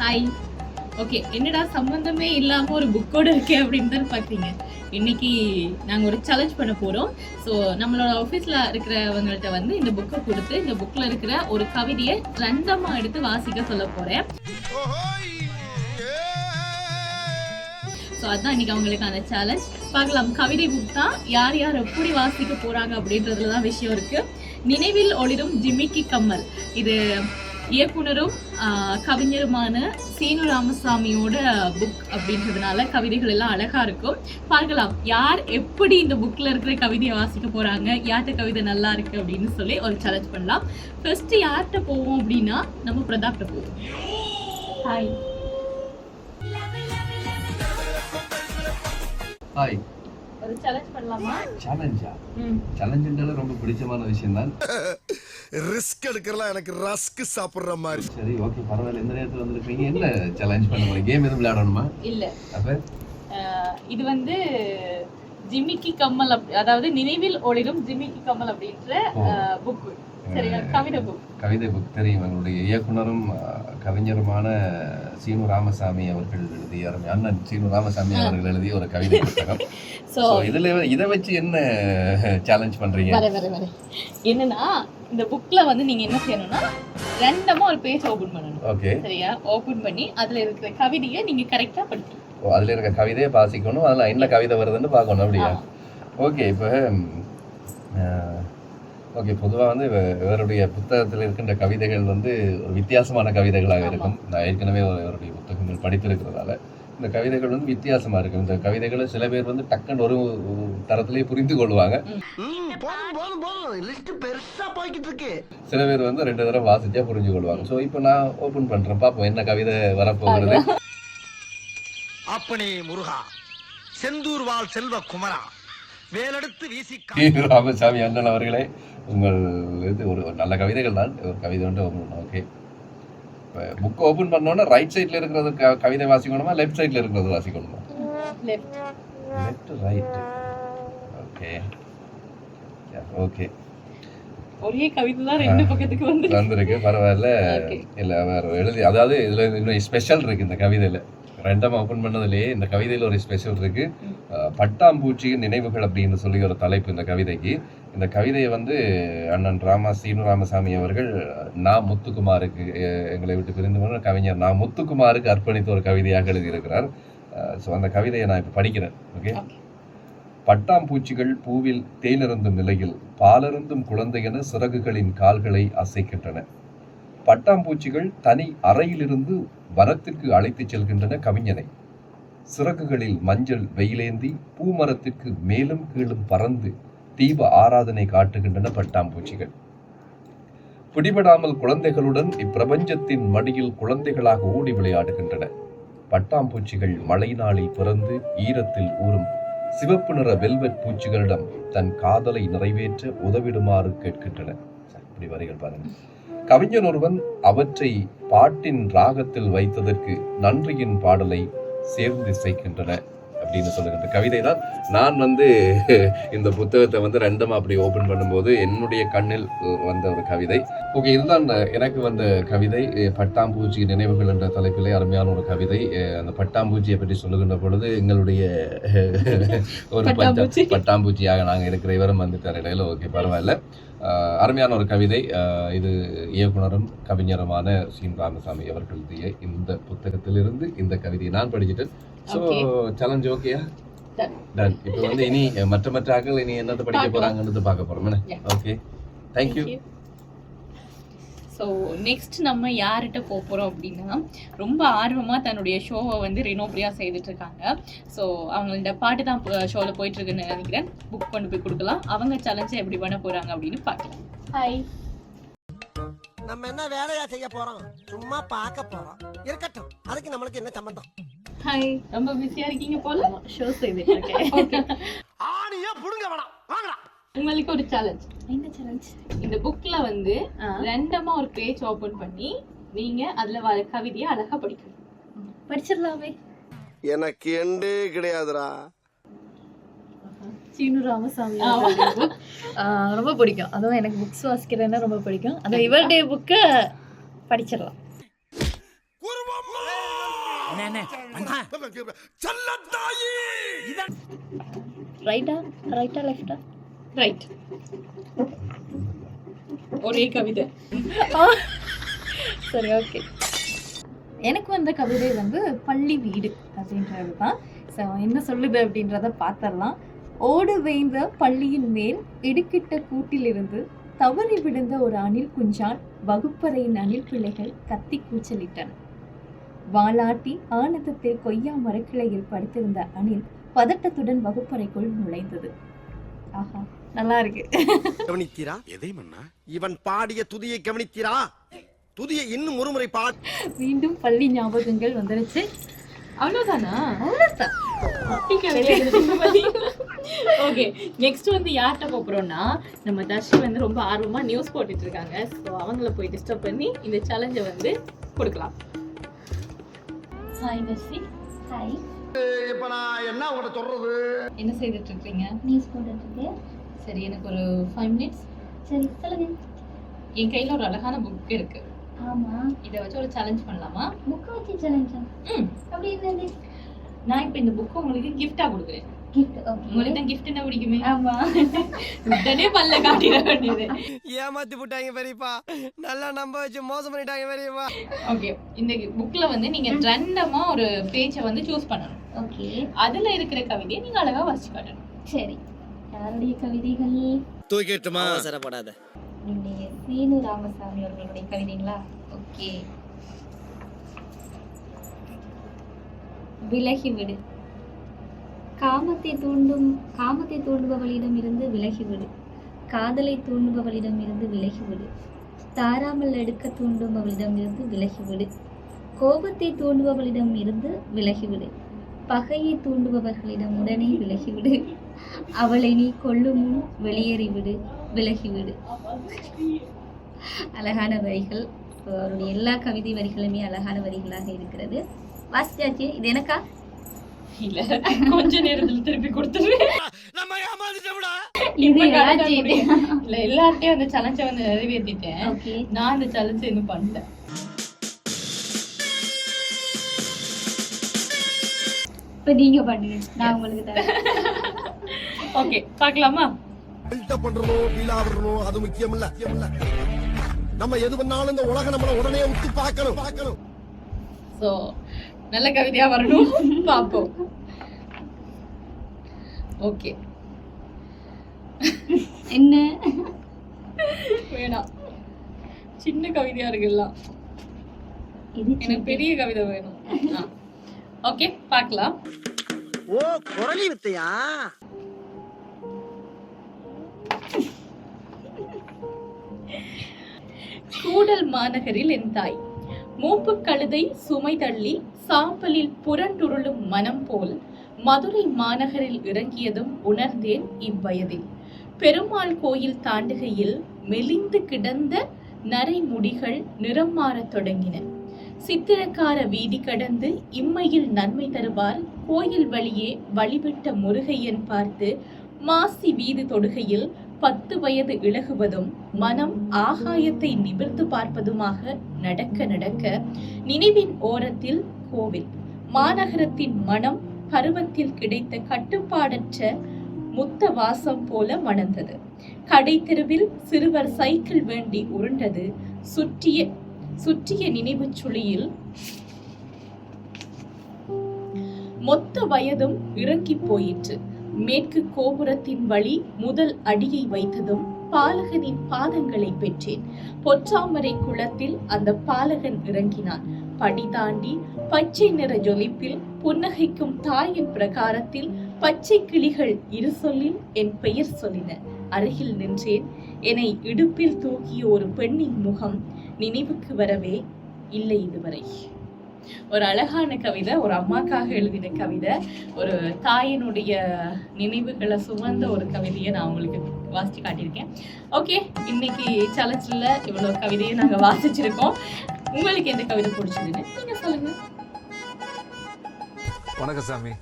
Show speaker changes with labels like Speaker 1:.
Speaker 1: Hi okay என்னடா சம்மந்தமே இல்லாமல் ஒரு புக்கோட இருக்கே அப்படின்னு தான் பார்த்தீங்க இன்னைக்கு நாங்கள் ஒரு சேலஞ்ச் பண்ண போகிறோம் ஸோ நம்மளோட ஆஃபீஸில் இருக்கிறவங்கள்ட்ட வந்து இந்த புக்கை கொடுத்து இந்த புக்கில் இருக்கிற ஒரு கவிதையை ரண்டமா எடுத்து வாசிக்க சொல்ல போகிறேன் ஸோ அதுதான் இன்னைக்கு அவங்களுக்கான சேலஞ்ச் பார்க்கலாம் கவிதை புக் தான். யார் யார் எப்படி வாசிக்க போகிறாங்க அப்படின்றதுல தான் விஷயம் இருக்கு. நினைவில் ஒளிரும் ஜிமிக்கி கம்மல். இது இயக்குனரும் கவிஞருமான சீனு ராமசாமியோட புக் அப்படின்றதுனால கவிதைகள் எல்லாம் அழகா இருக்கும். பார்க்கலாம் யார் எப்படி இந்த புக்ல இருக்கிற கவிதையை வாசிக்க போறாங்க யார்கிட்ட கவிதை நல்லா இருக்கு அப்படின்னு சொல்லி ஒரு சேலஞ்ச் பண்ணலாம். ஃபர்ஸ்ட் யார்கிட்ட போவோம் அப்படின்னா நம்ம பிரதாப்ட போவோம். ஹாய்
Speaker 2: ஹாய்
Speaker 1: ஒரு சேலஞ்ச் பண்ணலாமா?
Speaker 2: சேலஞ்சா
Speaker 1: ம்.
Speaker 2: சேலஞ்சுன்றது ரொம்ப பிடிச்சமான விஷயம் தான்
Speaker 3: ரிஸ்க் எடுக்கிறலாம் எனக்கு ரஸ்க் சாப்பிடுற மாதிரி.
Speaker 2: சரி ஓகே பரவாயில்ல. எந்த நேரத்தில் வந்திருக்கீங்க. என்ன சேலஞ்ச் பண்ண போறீங்க? கேம் எதுவும் விளையாடணுமா?
Speaker 1: இல்ல.
Speaker 2: அப்ப?
Speaker 1: இது வந்து ஜிமிக்கி கம்மல் அப் அதாவது நினைவில் ஒளிரும் ஜிமிக்கி கம்மல் அப்படின்ற புக் கவிதை புக்.
Speaker 2: தெரியும் எங்களுடைய இயக்குனரும் கவிஞருமான சீனு ராமசாமி அவர்கள் எழுதிய அண்ணன் சீனு ராமசாமி அவர்கள் எழுதிய ஒரு கவிதை புத்தகம்.
Speaker 1: ஸோ
Speaker 2: இதுல இதை வச்சு என்ன சேலஞ்ச்
Speaker 1: வர என்னன்னா இந்த புக்ல வந்து நீங்க என்ன செய்யணும்னா ரெண்டமா ஒரு பேஜ் ஓபன் பண்ணணும்.
Speaker 2: ஓகே
Speaker 1: சரியா? ஓபன் பண்ணி அதுல இருக்கிற கவிதையை நீங்க கரெக்டா படிக்கணும்.
Speaker 2: ஓ அதுல இருக்க கவிதையை வாசிக்கணும் அதுல என்ன கவிதை வருதுன்னு பார்க்கணும் அப்படியா. ஓகே இப்போ ஓகே பொதுவாக வந்து இவ- இவருடைய புத்தகத்தில் இருக்கின்ற கவிதைகள் வந்து ஒரு வித்தியாசமான கவிதைகளாக இருக்கும். நான் ஏற்கனவே இவருடைய புத்தகங்கள் படித்திருக்கிறதால இந்த கவிதைகள் வந்து வித்தியாசமா இருக்கும். இந்த கவிதைகளை சில பேர் வந்து டக்குன்னு ஒரு தரத்திலேயே புரிந்து கொள்வாங்க. சில பேர் வந்து ரெண்டு தடவை வாசிச்சா புரிஞ்சு கொள்வாங்க. ஸோ இப்போ நான் ஓப்பன் பண்றேன். பார்ப்போம் என்ன கவிதை வரப்போகிறது?
Speaker 4: அப்பனே முருகா செந்தூர் வாழ் செல்வ குமரா. வேலெடுத்து வீசி.
Speaker 2: ராமசாமி அண்ணன் அவர்களே உங்கள் இது ஒரு நல்ல கவிதைகள் தான். ஒரு கவிதை வந்து ஓகே இப்போ புக் ஓப்பன் பண்ணோன்னா ரைட் சைடில் இருக்கிறது க- கவிதை வாசிக்கணுமா லெஃப்ட் சைடில் இருக்கிறது வாசிக்கணுமா?
Speaker 1: Left
Speaker 2: left right okay okay
Speaker 1: ஒரே கவிதை தான் ரெண்டு பக்கத்துக்கு வந்து
Speaker 2: வந்திருக்கு பரவாயில்ல. இல்லை வேறு எழுதி அதாவது இதில் இன்னும் ஸ்பெஷல் இருக்கு இந்த கவிதையில். ரெண்டாம் ஓப்பன் பண்ணதுலேயே இந்த கவிதையில் ஒரு ஸ்பெஷல் இருக்கு. அஹ், பட்டாம்பூச்சியின் நினைவுகள் அப்படின்னு சொல்லி ஒரு தலைப்பு இந்த கவிதைக்கு. இந்த கவிதையை வந்து அண்ணன் ராமா சீனு ராமசாமி அவர்கள் நா முத்துக்குமாருக்கு எங்களை விட்டு பிரிந்து போன கவிஞர் நா முத்துக்குமாருக்கு அர்ப்பணித்த ஒரு கவிதையாக எழுதியிருக்கிறார். ஸோ அந்த கவிதையை நான் இப்போ படிக்கிறேன். ஓகே. பட்டாம்பூச்சிகள் பூவில் தேனிருந்தும் நிலையில் பாலருந்தும் குழந்தையென சிறகுகளின் கால்களை அசைக்கின்றன. பட்டாம்பூச்சிகள் தனி அறையிலிருந்து வனத்திற்கு அழைத்துச் செல்கின்றன கவிஞனை. சிறகுகளில் மஞ்சள் வெயிலேந்தி பூமரத்திற்கு மேலும் கீழும் பறந்து தீப ஆராதனை காட்டுகின்றன பட்டாம்பூச்சிகள். பிடிபடாமல் குழந்தைகளுடன் இப்பிரபஞ்சத்தின் மடியில் குழந்தைகளாக ஓடி விளையாடுகின்றன. பட்டாம்பூச்சிகள் மழை நாளில் பிறந்து ஈரத்தில் ஊறும். சிவப்பு நிற வெல்வெட் பூச்சிகளிடம் தன் காதலை நிறைவேற்ற உதவிடுமாறு கேட்கின்றன. இப்படி வரிகள் பாருங்க. கவிஞன் ஒருவன் அவற்றை பாட்டின் ராகத்தில் வைத்ததற்கு நன்றியின் பாடலை சேர்ந்து இசைக்கின்றன அப்படின்னு சொல்லுகின்ற கவிதை தான். நான் வந்து இந்த புத்தகத்தை வந்து ரெண்டமா அப்படி ஓபன் பண்ணும்போது என்னுடைய கண்ணில் வந்த ஒரு கவிதை. ஓகே இதுதான் எனக்கு வந்த கவிதை. பட்டாம்பூச்சி நினைவுகள் என்ற தலைப்பிலே அருமையான ஒரு கவிதை. அந்த பட்டாம்பூச்சியை பற்றி சொல்லுகின்ற பொழுது எங்களுடைய ஒரு
Speaker 1: பட்டாம்பூச்சி.
Speaker 2: பட்டா- பட்டாம்பூச்சியாக நாங்கள் இருக்கிற இவரும் வந்துட்டார் இடையில. ஓகே பரவாயில்ல. அருமையான ஒரு கவிதை. இது இயக்குனரும் கவிஞருமான சீன் ராமசாமி அவர்கள் எழுதிய இந்த புத்தகத்திலிருந்து இந்த கவிதையை நான் படிச்சிட்டேன். ஸோ. சேலஞ்ச் ஓகேயா. டன் இப்போ வந்து இனி மற்ற மற்ற ஆட்கள் இனி என்னத்தை படிக்க. போறாங்கன்னு பார்க்க போறோம். ஓகே தேங்க்யூ
Speaker 1: ஸோ நெக்ஸ்ட் நம்ம யார்கிட்ட போக போகிறோம் அப்படின்னா ரொம்ப ஆர்வமாக தன்னுடைய ஷோவை வந்து ரினோப்ரியா செய்துட்டு இருக்காங்க ஸோ அவங்களோட பாட்டு தான் ஷோவில் போயிட்டு இருக்குன்னு நினைக்கிறேன். புக் கொண்டு போய் கொடுக்கலாம். அவங்க சேலஞ்சை எப்படி பண்ண போகிறாங்க அப்படின்னு பார்க்கலாம். ஹாய்
Speaker 4: நம்ம என்ன வேலையா செய்ய போறோம்? சும்மா பார்க்க போறோம். இருக்கட்டும். அதுக்கு நம்மளுக்கு என்ன சம்பந்தம்?
Speaker 1: ஹாய் ரொம்ப பிஸியாக இருக்கீங்க போல? ஷோ செய்துட்டு இருக்கேன்
Speaker 4: ஆணியே புடுங்க வேணாம். வாங்கடா.
Speaker 1: உங்களுக்கு ஒரு சேலஞ்ச்
Speaker 5: என்ன சேலஞ்ச்
Speaker 1: இந்த புக்ல வந்து ரெண்டமா ஒரு பேஜ் ஓபன் பண்ணி நீங்க அதுல வர கவிதையை அழகா படிக்கணும்.
Speaker 5: படிச்சிடலாமே.
Speaker 3: எனக்கு எண்டே கிடையாதுடா.
Speaker 5: சீனு ராமசாமி. ரொம்ப பிடிக்கும். அதுவும் எனக்கு புக்ஸ் வாசிக்கிறதுனா ரொம்ப பிடிக்கும். அந்த இவருடைய புக்கை படிச்சிடலாம். ரைட்டா ரைட்டா லெஃப்டா
Speaker 1: ரைட் ஒரே கவிதை.
Speaker 5: சரி ஓகே எனக்கு வந்த கவிதை வந்து பள்ளி வீடு அப்படின்றது தான் ஸோ என்ன சொல்லுது அப்படின்றத பார்த்துடலாம் ஓடு வேய்ந்த பள்ளியின் மேல் இடுக்கிட்ட கூட்டிலிருந்து தவறி விழுந்த ஒரு அணில் குஞ்சான் வகுப்பறையின் அணில் பிள்ளைகள் கத்தி கூச்சலிட்டன. வாலாட்டி ஆனந்தத்தில் கொய்யா மரக்கிளையில் படுத்திருந்த அணில் பதட்டத்துடன் வகுப்பறைக்குள் நுழைந்தது. நல்லா இருக்கு
Speaker 4: கவனித்தீரா?
Speaker 3: எதை மன்னா?
Speaker 4: இவன் பாடிய துதியை கவனித்தீரா? துதியை இன்னும் ஒருமுறை பாட்.
Speaker 5: மீண்டும் பள்ளி ஞாபகங்கள் வந்துருச்சு.
Speaker 1: அவ்வளவுதானா?
Speaker 5: அவ்வளோதான்
Speaker 1: ஓகே நெக்ஸ்ட் வந்து யார்கிட்ட போறோம்னா நம்ம தர்ஷி வந்து ரொம்ப ஆர்வமா நியூஸ் போட்டுட்டு இருக்காங்க ஸோ அவங்கள போய் டிஸ்டர்ப் பண்ணி இந்த சேலஞ்சை வந்து கொடுக்கலாம். ஹாய் தர்ஷி.
Speaker 5: ஹாய்
Speaker 4: இப்ப நான் என்ன உங்கள்ட்ட சொல்றது?
Speaker 1: என்ன செய்துட்டு இருக்கீங்க
Speaker 5: நியூஸ் போட்டுருக்கு
Speaker 1: சரி எனக்கு ஒரு ஃபைவ் மினிட்ஸ்
Speaker 5: சரி சொல்லுங்க.
Speaker 1: என் கையில ஒரு அழகான புக் இருக்கு.
Speaker 5: ஆமா.
Speaker 1: இதை வச்சு ஒரு சேலஞ்ச் பண்ணலாமா?
Speaker 5: புக்கை வச்சு சேலஞ்சா
Speaker 1: ம்.
Speaker 5: அப்படி என்னது?
Speaker 1: நான் இப்போ இந்த புக்கை உங்களுக்கு gift-ஆ கொடுக்குறேன்.
Speaker 4: ஏமாத்தி போட்டாங்க பெரியப்பா. நல்லா நம்ப வச்சு மோசம் பண்ணிட்டாங்க பெரியப்பா.
Speaker 1: ஓகே இந்த புக்ல வந்து நீங்க ரேண்டமா ஒரு பேஜை வந்து சூஸ் பண்ணணும்.
Speaker 5: ஓகே
Speaker 1: அதுல இருக்கிற கவிதையை நீங்க அழகா வாசிச்சு காட்டணும்.
Speaker 5: சரி. யாருடைய கவிதைகள்?
Speaker 3: தூக்கிட்டுமா?
Speaker 4: அவசரப்படாத.
Speaker 5: சீனு ராமசாமி அவர்களுடைய கவிதைங்களா? ஓகே விலகிவிடு காமத்தை தூண்டும் காமத்தை தூண்டுபவளிடம் இருந்து விலகிவிடு காதலை தூண்டுபவளிடம் இருந்து விலகிவிடு தாராமல் எடுக்க தூண்டுபவளிடமிருந்து விலகிவிடு கோபத்தை தூண்டுபவளிடம் இருந்து விலகிவிடு பகையை தூண்டுபவர்களிடம் உடனே விலகிவிடு அவளை நீ கொல்லும் முன் வெளியேறிவிடு விலகிவிடு அழகான வரிகள். அவருடைய எல்லா கவிதை வரிகளுமே அழகான வரிகளாக இருக்கிறது. வாசிச்சாச்சு இது எனக்கா?
Speaker 1: இல்ல. கொஞ்ச நேரத்துல திருப்பி கொடுத்துருவேன். இல்ல எல்லார்ட்டையும் அந்த சேலஞ்சை வந்து நிறைவேற்றிட்டேன் நான் அந்த சேலஞ்சை இன்னும் பண்ணல.
Speaker 5: இப்போ நீங்க பண்ணுங்க. நான் உங்களுக்கு தரேன்.
Speaker 1: ஓகே பார்க்கலாமா?
Speaker 3: பில்டப் பண்றணும் ஃபீல் அது முக்கியம் இல்ல. முக்கியம் இல்ல. நம்ம எது பண்ணாலும் இந்த உலகம் நம்மள உடனே உத்து பார்க்கணும். பார்க்கணும்.
Speaker 1: சோ நல்ல கவிதையா வரணும். பாப்போம். ஓகே.
Speaker 5: என்ன?
Speaker 1: வேணாம். சின்ன கவிதையா இருக்குல்லாம்
Speaker 5: இது
Speaker 1: எனக்கு பெரிய கவிதை வேணும். ஓகே பார்க்கலாம்
Speaker 4: ஓ குரலி வித்தையா
Speaker 1: கூடல் மாநகரில் என் தாய். மூப்பு கழுதை சுமை தள்ளி சாம்பலில் புரண்டுருளும் மனம் போல் மதுரை மாநகரில் இறங்கியதும் உணர்ந்தேன் இவ்வயதில். பெருமாள் கோயில் தாண்டுகையில் மெலிந்து கிடந்த நரைமுடிகள் நிறம் மாறத் தொடங்கின. சித்திரக்கார வீதி கடந்து இம்மையில் நன்மை தருவார் கோயில் வழியே வழிபட்ட முருகையன் பார்த்து மாசி வீதி தொடுகையில் பத்து வயது இழகுவதும் மனம் ஆகாயத்தை நிமிர்ந்து பார்ப்பதுமாக நடக்க நடக்க நினைவின் ஓரத்தில் கோவில். மாநகரத்தின் மனம் பருவத்தில் கிடைத்த கட்டுப்பாடற்ற முத்த வாசம் போல மணந்தது. கடை தெருவில் சிறுவர் சைக்கிள் வேண்டி உருண்டது. சுற்றிய சுற்றிய நினைவு சுழியில் மொத்த வயதும் இறங்கி போயிற்று. மேற்கு கோபுரத்தின் வழி முதல் அடியை வைத்ததும் பாலகனின் பாதங்களை பெற்றேன். பொற்றாமரை குளத்தில் அந்த பாலகன் இறங்கினான். படி தாண்டி பச்சை நிற ஜொலிப்பில் புன்னகைக்கும் தாயின் பிரகாரத்தில் பச்சை கிளிகள் இரு சொல்லில் என் பெயர் சொல்லின. அருகில் நின்றேன். என்னை இடுப்பில் தூக்கிய ஒரு பெண்ணின் முகம் நினைவுக்கு வரவே இல்லை இதுவரை. ஒரு அழகான கவிதை ஒரு அம்மாக்காக எழுதின கவிதை ஒரு தாயினுடைய நினைவுகளை சுமந்த ஒரு கவிதையை நான் உங்களுக்கு வாசிச்சு காட்டியிருக்கேன். ஓகே இன்னைக்கு சேலஞ்சில் இவ்வளோ கவிதையை நாங்கள் வாசிச்சிருக்கோம். உங்களுக்கு எந்த கவிதை பிடிச்சதுன்னு நீங்க சொல்லுங்க.
Speaker 6: வணக்கம் சாமி.